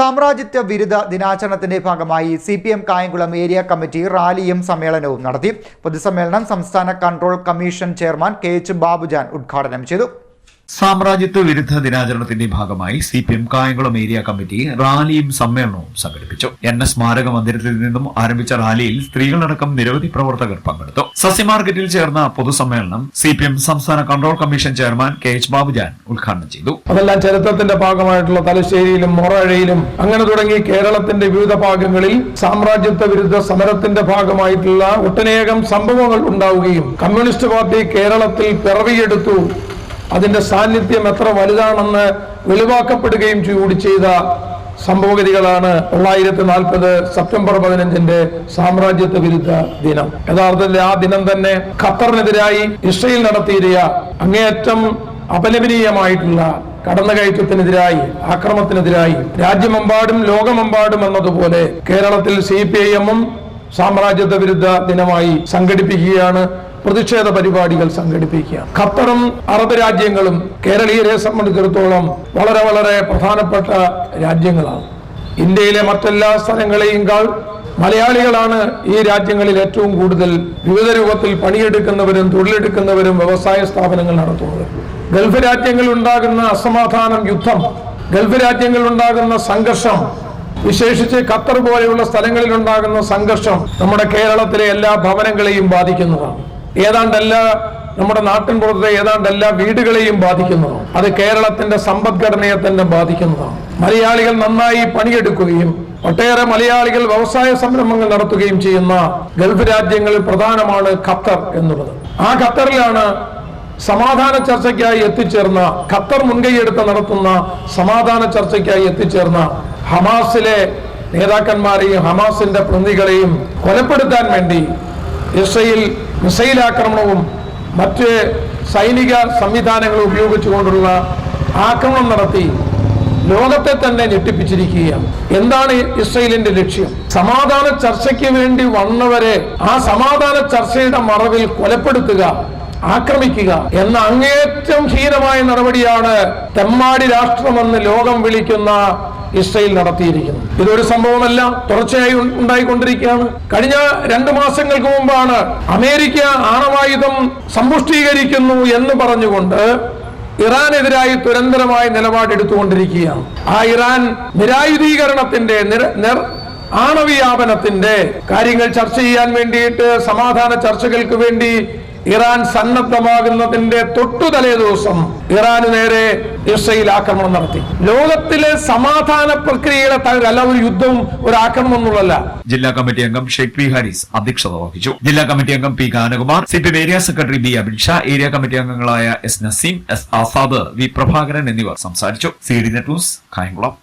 സാമ്രാജ്യത്വ വിരുദ്ധ ദിനാചരണത്തിന്റെ ഭാഗമായി C P M Kayamkulam area committee റാലിയും സമ്മേളനവും നടത്തി. പൊതുസമ്മേളനം സംസ്ഥാന control commission chairman K H Babujan ഉദ്ഘാടനം ചെയ്തു. സാമ്രാജ്യത്വ വിരുദ്ധ ദിനാചരണത്തിന്റെ ഭാഗമായി C P M Kayamkulam area committee റാലിയും സമ്മേളനവും സംഘടിപ്പിച്ചു. എൻ എസ് സ്മാരക മന്ദിരത്തിൽ നിന്നും ആരംഭിച്ച റാലിയിൽ സ്ത്രീകളടക്കം നിരവധി പ്രവർത്തകർ പങ്കെടുത്തു. സസ്യ മാർക്കറ്റിൽ ചേർന്ന പൊതുസമ്മേളനം സി പി എം സംസ്ഥാന control commission chairman K H Babujan ഉദ്ഘാടനം ചെയ്തു. അതെല്ലാം ചരിത്രത്തിന്റെ ഭാഗമായിട്ടുള്ള തലശ്ശേരിയിലും മൊറഴയിലും അങ്ങനെ തുടങ്ങി കേരളത്തിന്റെ വിവിധ ഭാഗങ്ങളിൽ സാമ്രാജ്യത്വ വിരുദ്ധ സമരത്തിന്റെ ഭാഗമായിട്ടുള്ള ഒട്ടനേകം സംഭവങ്ങൾ ഉണ്ടാവുകയും കമ്മ്യൂണിസ്റ്റ് പാർട്ടി കേരളത്തിൽ പിറവിയെടുത്തു. അതിന്റെ സാന്നിധ്യം എത്ര വലുതാണെന്ന് വെളിവാക്കപ്പെടുകയും കൂടി ചെയ്ത സംഭവഗതികളാണ് തൊള്ളായിരത്തി നാൽപ്പത് സെപ്റ്റംബർ പതിനഞ്ചിന്റെ സാമ്രാജ്യത്വ വിരുദ്ധ ദിനം. യഥാർത്ഥത്തിൽ ആ ദിനം തന്നെ ഖത്തറിനെതിരായി ഇസ്രയേൽ നടത്തിയ അങ്ങേയറ്റം അപലപനീയമായിട്ടുള്ള കടന്നുകയറ്റത്തിനെതിരായി ആക്രമത്തിനെതിരായി രാജ്യമെമ്പാടും ലോകമെമ്പാടും എന്നതുപോലെ കേരളത്തിൽ സി പി ഐ എമ്മും സാമ്രാജ്യത്വ വിരുദ്ധ ദിനമായി സംഘടിപ്പിക്കുകയാണ്. പ്രതിഷേധ പരിപാടികൾ സംഘടിപ്പിക്കുക. ഖത്തറും അറബ് രാജ്യങ്ങളും കേരളീയരെ സംബന്ധിച്ചിടത്തോളം വളരെ വളരെ പ്രധാനപ്പെട്ട രാജ്യങ്ങളാണ്. ഇന്ത്യയിലെ മറ്റെല്ലാ സ്ഥലങ്ങളെയും കാൾ മലയാളികളാണ് ഈ രാജ്യങ്ങളിൽ ഏറ്റവും കൂടുതൽ വിവിധ രൂപത്തിൽ പണിയെടുക്കുന്നവരും തൊഴിലെടുക്കുന്നവരും വ്യവസായ സ്ഥാപനങ്ങൾ നടത്തുന്നത്. ഗൾഫ് രാജ്യങ്ങളിൽ ഉണ്ടാകുന്ന അസമാധാനം യുദ്ധം ഗൾഫ് രാജ്യങ്ങളിൽ ഉണ്ടാകുന്ന സംഘർഷം വിശേഷിച്ച് ഖത്തർ പോലെയുള്ള സ്ഥലങ്ങളിൽ ഉണ്ടാകുന്ന സംഘർഷം നമ്മുടെ കേരളത്തിലെ എല്ലാ ഭവനങ്ങളെയും ബാധിക്കുന്നതാണ്. ഏതാണ്ട് എല്ലാ നമ്മുടെ നാട്ടിൻപുറത്തെ ഏതാണ്ട് എല്ലാ വീടുകളെയും ബാധിക്കുന്നതാണ്. അത് കേരളത്തിന്റെ സമ്പദ്ഘടനയെ തന്നെ ബാധിക്കുന്നതാണ്. മലയാളികൾ നന്നായി പണിയെടുക്കുകയും ഒട്ടേറെ മലയാളികൾ വ്യവസായ സംരംഭങ്ങൾ നടത്തുകയും ചെയ്യുന്ന ഗൾഫ് രാജ്യങ്ങളിൽ പ്രധാനമാണ് ഖത്തർ എന്നുള്ളത്. ആ ഖത്തറിലാണ് സമാധാന ചർച്ചയ്ക്കായി എത്തിച്ചേർന്ന ഖത്തർ മുൻകൈയെടുത്ത് നടത്തുന്ന സമാധാന ചർച്ചയ്ക്കായി എത്തിച്ചേർന്ന ഹമാസിലെ നേതാക്കന്മാരെയും ഹമാസിന്റെ പ്രതിനിധികളെയും കൊലപ്പെടുത്താൻ വേണ്ടി ഇസ്രയേൽ മിസൈൽ ആക്രമണവും മറ്റ് സൈനിക സംവിധാനങ്ങളും ഉപയോഗിച്ചുകൊണ്ടുള്ള ആക്രമണം നടത്തി ലോകത്തെ തന്നെ ഞെട്ടിപ്പിച്ചിരിക്കുകയാണ്. എന്താണ് ഇസ്രയേലിന്റെ ലക്ഷ്യം? സമാധാന ചർച്ചയ്ക്ക് വേണ്ടി വന്നവരെ ആ സമാധാന ചർച്ചയുടെ മറവിൽ കൊലപ്പെടുത്തുക ആക്രമിക്കുക എന്ന അങ്ങേറ്റം ഹീനമായ നടപടിയാണ് തെമ്മാടി രാഷ്ട്രമെന്ന് ലോകം വിളിക്കുന്ന ഇസ്രയേൽ നടത്തിയിരിക്കുന്നത്. ഇതൊരു സംഭവമല്ല. തുടർച്ചയായി ഉണ്ടായിക്കൊണ്ടിരിക്കുകയാണ്. കഴിഞ്ഞ രണ്ട് മാസങ്ങൾക്ക് മുമ്പാണ് അമേരിക്ക ആണവായുധം സമ്പുഷ്ടീകരിക്കുന്നു എന്ന് പറഞ്ഞുകൊണ്ട് ഇറാനെതിരായി തുരന്തരമായ നിലപാടെടുത്തുകൊണ്ടിരിക്കുകയാണ്. ആ ഇറാൻ നിരായുധീകരണത്തിന്റെ ആണവ്യാപനത്തിന്റെ കാര്യങ്ങൾ ചർച്ച ചെയ്യാൻ വേണ്ടിയിട്ട് സമാധാന ചർച്ചകൾക്ക് വേണ്ടി ഇറാൻ സന്നദ്ധമാകുന്നതിന്റെ തൊട്ടു തലേ ദിവസം ഇറാന് നേരെ ഇസ്രയേൽ ആക്രമണം നടത്തി. ലോകത്തിലെ സമാധാന പ്രക്രിയയുടെ തകരല്ല ഒരു യുദ്ധവും ഒരു ആക്രമണം എന്നുള്ളതല്ല ജില്ലാ കമ്മിറ്റി അംഗം ഷെയ്ഖ് പി ഹാരിസ് അധ്യക്ഷത വഹിച്ചു. ജില്ലാ കമ്മിറ്റി അംഗം P Ganakumar C P area secretary B Abin Shah area committee അംഗങ്ങളായ S Naseem S Azad V Prabhakaran എന്നിവർ സംസാരിച്ചു. C D net news Kayamkulam.